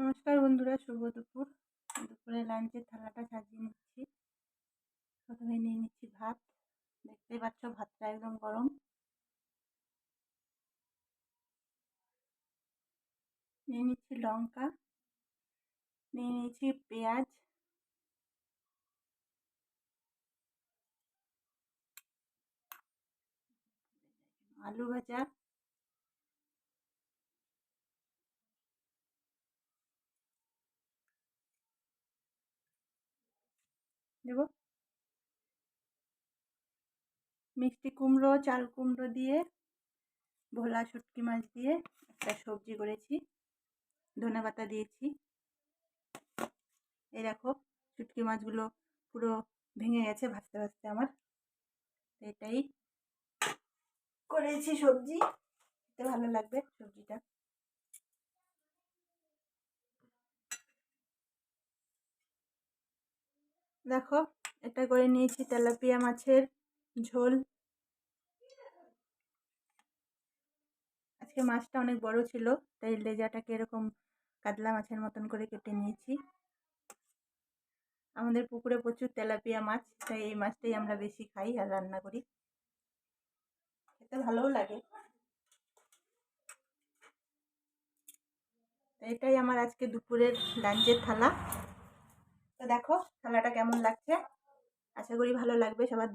নমস্কার বন্ধুরা, শুভ দুপুর। দুপুরে লাঞ্চের থালাটা সাজিয়ে নিচ্ছি। প্রথমে নিয়ে নিচ্ছি ভাত। দেখতেই পাচ্ছ, ভাতটা একদম গরম। নিয়ে নিচ্ছি লঙ্কা। নিয়ে নিচ্ছি পেঁয়াজ। আলু ভাজা। দেব। মিষ্টি কুমড়ো, চাল কুমড়ো দিয়ে, ভোলা শুটকি মাছ দিয়ে একটা সবজি করেছি। ধনে পাতা দিয়েছি। এই দেখো, শুটকি মাছগুলো পুরো ভেঙে গেছে ভাজতে ভাজতে আমার। এটাই করেছি সবজি। খেতে ভালো লাগবে সবজিটা। দেখো, এটা করে নিয়েছি তেলাপিয়া মাছের ঝোল। আজকে মাছটা অনেক বড় ছিল, তাই লেজাটাকে এরকম কাতলা মাছের মতন করে কেটে নিয়েছি। আমাদের পুকুরে প্রচুর তেলাপিয়া মাছ, তাই এই মাছটাই আমরা বেশি খাই আর রান্না করি। খেতে ভালোও লাগে। এটাই আমার আজকে দুপুরের লাঞ্চের থালা। তো দেখো খেলাটা কেমন লাগছে? আশা করি ভালো লাগবে সবার